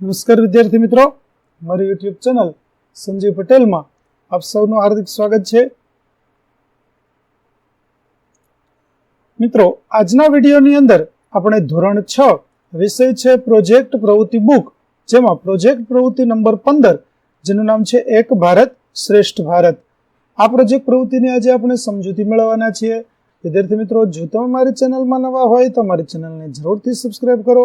નમસ્કાર વિદ્યાર્થી મિત્રો. મારી યુટ્યુબ ચેનલ સંજય પટેલમાં આપ સૌનું હાર્દિક સ્વાગત છે. મિત્રો, આજના વિડીયોની અંદર આપણે ધોરણ છ વિષય છે પ્રોજેક્ટ પ્રવૃત્તિ બુક જેમાં પ્રોજેક્ટ પ્રવૃત્તિ નંબર પંદર, જેનું નામ છે એક ભારત શ્રેષ્ઠ ભારત. આ પ્રોજેક્ટ પ્રવૃત્તિની આજે આપણે સમજૂતી મેળવવાના છીએ. વિદ્યાર્થી મિત્રો, જો તમે મારી ચેનલમાં નવા હોય તો મારી ચેનલને જરૂરથી સબસ્ક્રાઇબ કરો.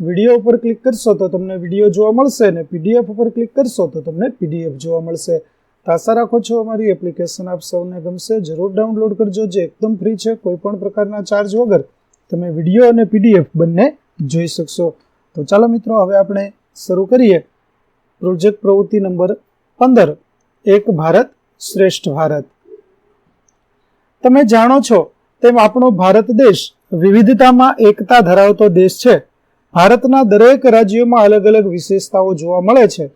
વીડિયો ઉપર ક્લિક કરશો તો તમને વીડિયો જોવા મળશે અને પીડીએફ ઉપર ક્લિક કરશો તો તમને પીડીએફ જોવા મળશે. આશા રાખો છો અમારી એપ્લિકેશન આપ સૌને ગમશે. જરૂર ડાઉનલોડ કરજો, જે એકદમ ફ્રી છે, કોઈ પણ પ્રકારના ચાર્જ વગર તમે વીડિયો અને પીડીએફ બંને જોઈ શકશો. તો ચાલો મિત્રો, હવે આપણે શરૂ કરીએ. પ્રોજેક્ટ પ્રવૃત્તિ નંબર પંદર, એક ભારત શ્રેષ્ઠ ભારત. તમે જાણો છો તેમ આપણો ભારત દેશ વિવિધતામાં એકતા ધરાવતો દેશ છે. ભારતના દરેક રાજ્યોમાં અલગ અલગ વિશેષતાઓ જોવા મળે છે.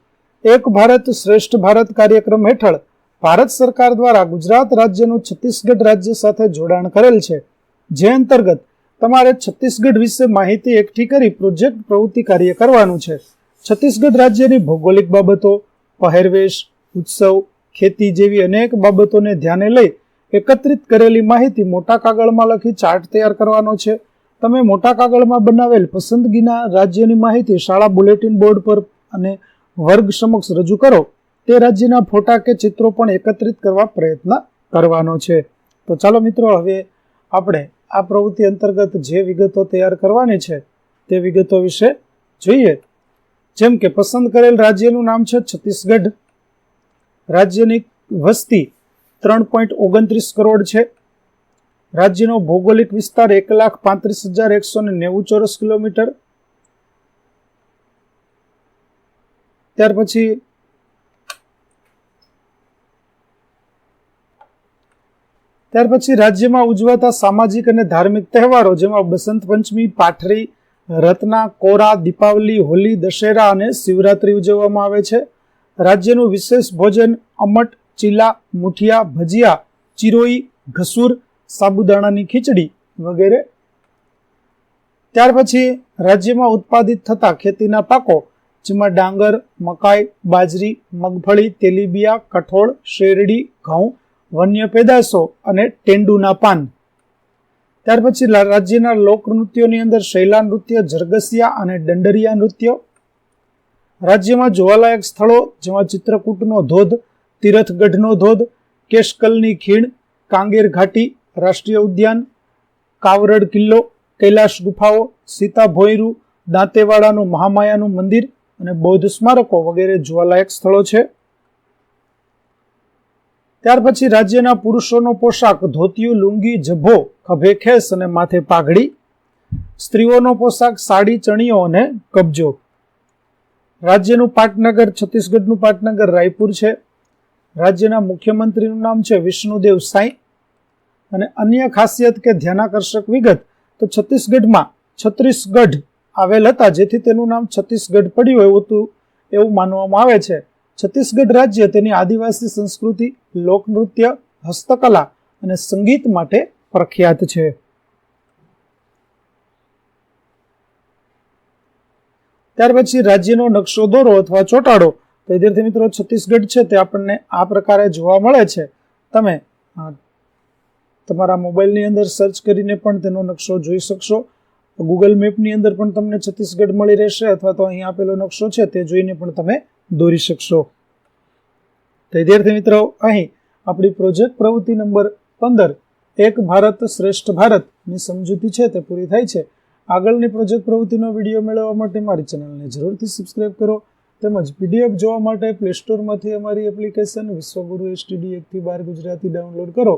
એક ભારત શ્રેષ્ઠ ભારત કાર્યક્રમ હેઠળ ભારત સરકાર દ્વારા ગુજરાત રાજ્યનું છત્તીસગઢ રાજ્ય સાથે જોડાણ કરેલ છે. જે અંતર્ગત તમારે છત્તીસગઢ વિશે માહિતી એકઠી કરી પ્રોજેક્ટ પ્રવૃત્તિ કાર્ય કરવાનું છે. છત્તીસગઢ રાજ્યની ભૌગોલિક બાબતો, પહેરવેશ, ઉત્સવ, ખેતી જેવી અનેક બાબતોને ધ્યાને લઈ એકત્રિત કરેલી માહિતી મોટા કાગળમાં લખી ચાર્ટ તૈયાર કરવાનો છે. તમે મોટા કાગળમાં બનાવેલ પસંદગીના રાજ્યની માહિતી શાળા બુલેટિન બોર્ડ પર અને વર્ગ સમક્ષ રજૂ કરો. તે રાજ્યના ફોટા કે ચિત્રો પણ એકત્રિત કરવા પ્રયત્ન કરવાનો છે. તો ચાલો મિત્રો, હવે આપણે આ પ્રવૃત્તિ અંતર્ગત જે વિગતો તૈયાર કરવાની છે તે વિગતો વિશે જોઈએ. જેમ કે પસંદ કરેલ રાજ્યનું નામ છે છત્તીસગઢ. રાજ્યની વસ્તી ત્રણ પોઈન્ટ ઓગણત્રીસ કરોડ છે. રાજ્યનો ભૌગોલિક વિસ્તાર એક લાખ પાંત્રીસ હજાર એકસો નેવું ચોરસ કિલોમીટર. ત્યાર પછી ત્યાર પછી રાજ્યમાં ઉજવાતા સામાજિક અને ધાર્મિક તહેવારો જેમાં બસંત પંચમી પાઠરી રત્ના, કોરા, દીપાવલી, હોલી, દશેરા અને શિવરાત્રી ઉજવવામાં આવે છે. રાજ્યનું વિશેષ ભોજન અમટ, ચીલા, મુઠિયા, ભજીયા, ચિરોઈ, ઘસૂર સાબુદાણાની ખીચડી વગેરે. ત્યાર પછી રાજ્યમાં ઉત્પાદિત થતા ખેતીના પાકો, જેમાં ડાંગર, મકાઈ, બાજરી, મગફળી, તેલીબિયા, કઠોળ, શેરડી, ઘઉં, વન્ય પેદાશો અને ટેંડુના પાન. ત્યાર પછી રાજ્યના લોકનૃત્યોની અંદર શૈલા નૃત્ય, જરગસિયા અને દંડરિયા નૃત્ય. રાજ્યમાં જોવાલાયક સ્થળો જેમાં ચિત્રકૂટનો ધોધ, તીરથગઢનો ધોધ, કેશકલની ખીણ, કાંગેર ઘાટી રાષ્ટ્રીય ઉદ્યાન, કાવરડ કિલ્લો, કૈલાશ ગુફાઓ, સીતા ભોયરું, દાંતેવાડાનું મહામાયાનું મંદિર અને બૌદ્ધ સ્મારકો વગેરે જોવાલાયક સ્થળો છે. ત્યાર પછી રાજ્યના પુરુષોનો પોશાક ધોતિયું લુંગી જભો ખભે ખેસ અને માથે પાઘડી. સ્ત્રીઓનો પોશાક, સાડી ચણિયો અને કબજો. રાજ્યનું પાટનગર, છત્તીસગઢનું પાટનગર, રાયપુર છે. રાજ્યના મુખ્યમંત્રીનું નામ છે વિષ્ણુદેવ સાંઈ. અને અન્ય ખાસિયત કે ધ્યાનાકર્ષક વિગત, તો છત્તીસગઢમાં છત્રીસગઢ આવેલ હતા, જેથી તેનું નામ છત્તીસગઢ પડ્યું એવું હતું, એવું માનવામાં આવે છે. છત્તીસગઢ રાજ્ય તેની આદિવાસી સંસ્કૃતિ, લોકનૃત્ય, હસ્તકલા અને સંગીત માટે પ્રખ્યાત છે. ત્યાર પછી રાજ્યનો નકશો દોરો અથવા ચોટાડો. તો વિદ્યાર્થી મિત્રો, છત્તીસગઢ છે તે આપણને આ પ્રકારે જોવા મળે છે. તમે તમારા મોબાઈલની અંદર સર્ચ કરીને પણ તેનો નકશો જોઈ શકશો. ગૂગલ મેપની અંદર પણ તમને છત્તીસગઢ મળી રહેશે અથવા તો અહીં આપેલો નકશો છે તે જોઈને પણ તમે દોરી શકશો. તો વિદ્યાર્થી મિત્રો, અહીં આપણી પ્રોજેક્ટ પ્રવૃત્તિ નંબર પંદર, એક ભારત શ્રેષ્ઠ ભારતની સમજૂતી છે તે પૂરી થાય છે. આગળની પ્રોજેક્ટ પ્રવૃત્તિનો વીડિયો મેળવવા માટે મારી ચેનલને જરૂરથી સબસ્ક્રાઇબ કરો. તેમજ પીડીએફ જોવા માટે પ્લે સ્ટોરમાંથી અમારી એપ્લિકેશન વિશ્વગુરુ એસટીડી એકથી બાર ગુજરાતી ડાઉનલોડ કરો.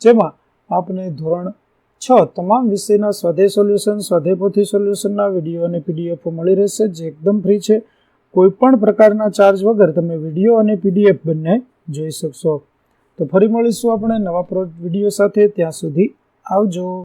જેમાં આપને ધોરણ છ તમામ વિષયના સ્વાધ્યાય સોલ્યુશન સ્વાધ્યાય પોથી સોલ્યુશનના વીડિયો અને પીડીએફ મળી રહેશે, જે એકદમ ફ્રી છે. કોઈ પણ પ્રકારના ચાર્જ વગર તમે વીડિયો અને પીડીએફ બંને જોઈ શકશો. તો ફરી મળીશું આપણે નવા વીડિયો સાથે. ત્યાં સુધી આવજો.